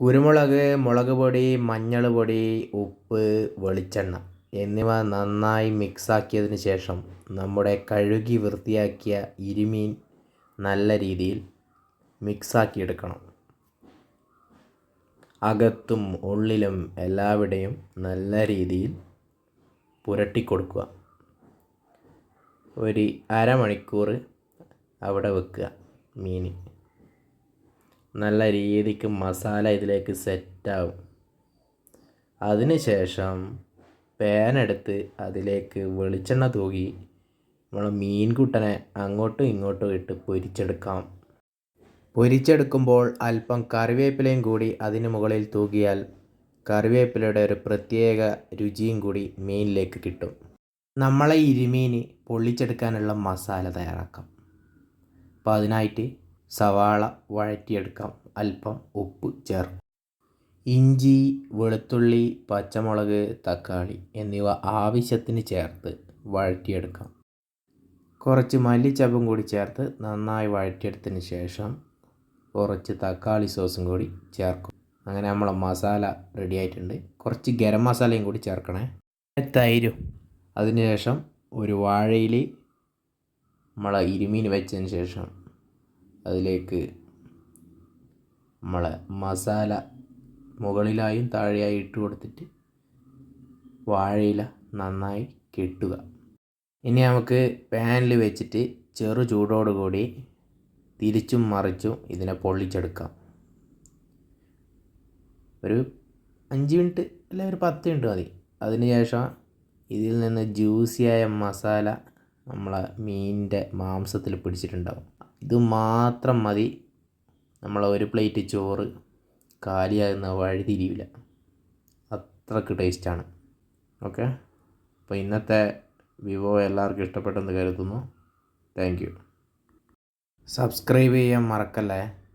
കുരുമുളക് മുളക് പൊടി മഞ്ഞൾ പൊടി ഉപ്പ് വെളിച്ചെണ്ണ എന്നിവ നന്നായി മിക്സാക്കിയതിന് ശേഷം നമ്മുടെ കഴുകി വൃത്തിയാക്കിയ ഇരുമീൻ നല്ല രീതിയിൽ മിക്സാക്കി എടുക്കണം. അകത്തും ഉള്ളിലും എല്ലാവിടെയും നല്ല രീതിയിൽ പുരട്ടി കൊടുക്കുക. ഒരു അരമണിക്കൂർ അവിടെ വെക്കുക മീൻ. നല്ല രീതിക്ക് മസാല ഇതിലേക്ക് സെറ്റാവും അതിന് ശേഷം പാൻ എടുത്ത് അതിലേക്ക് വെളിച്ചെണ്ണ തൂകി നമ്മൾ മീൻകുട്ടനെ അങ്ങോട്ടും ഇങ്ങോട്ടും ഇട്ട് പൊരിച്ചെടുക്കാം. പൊരിച്ചെടുക്കുമ്പോൾ അല്പം കറിവേപ്പിലയും കൂടി അതിന് മുകളിൽ തൂകിയാൽ കറിവേപ്പിലയുടെ ഒരു പ്രത്യേക രുചിയും കൂടി മീനിലേക്ക് കിട്ടും. നമ്മളെ ഇരുമീൻ പൊള്ളിച്ചെടുക്കാനുള്ള മസാല തയ്യാറാക്കാം. അപ്പോൾ അതിനായിട്ട് സവാള വഴറ്റിയെടുക്കാം. അല്പം ഉപ്പ് ചേർക്കും. ഇഞ്ചി വെളുത്തുള്ളി പച്ചമുളക് തക്കാളി എന്നിവ ആവശ്യത്തിന് ചേർത്ത് വഴറ്റിയെടുക്കാം. കുറച്ച് മല്ലിച്ചപ്പും കൂടി ചേർത്ത് നന്നായി വഴറ്റിയെടുത്തതിന് ശേഷം കുറച്ച് തക്കാളി സോസും കൂടി ചേർക്കും. അങ്ങനെ നമ്മളെ മസാല റെഡി ആയിട്ടുണ്ട്. കുറച്ച് ഗരം മസാലയും കൂടി ചേർക്കണേ. തൈരും. അതിനുശേഷം ഒരു വാഴയിൽ നമ്മളെ ഇരുമീൻ വെച്ചതിന് ശേഷം അതിലേക്ക് നമ്മളെ മസാല മുകളിലായും താഴെയായി ഇട്ട് കൊടുത്തിട്ട് വാഴയില നന്നായി കെട്ടുക. ഇനി നമുക്ക് പാനിൽ വെച്ചിട്ട് ചെറു ചൂടോടുകൂടി തിരിച്ചും മറിച്ചും ഇതിനെ പൊള്ളിച്ചെടുക്കാം. ഒരു അഞ്ച് മിനിറ്റ് അല്ലെ ഒരു പത്ത് മിനിറ്റ് മതി. അതിന് ശേഷം ഇതിൽ നിന്ന് ജ്യൂസിയായ മസാല നമ്മളെ മീനിന്റെ മാംസത്തിൽ പിടിച്ചിട്ടുണ്ടാവും. ഇത് മാത്രം മതി. നമ്മൾ ഒരു പ്ലേറ്റ് ചോറ് കാലിയാകുന്ന വഴി തിരിയില്ല അത്രയ്ക്ക് ടേസ്റ്റാണ്. ഓക്കെ? അപ്പോൾ ഇന്നത്തെ വിവോ എല്ലാവർക്കും ഇഷ്ടപ്പെട്ടെന്ന് കരുതുന്നു. Thank you. സബ്സ്ക്രൈബ് ചെയ്യാൻ മറക്കല്ലേ?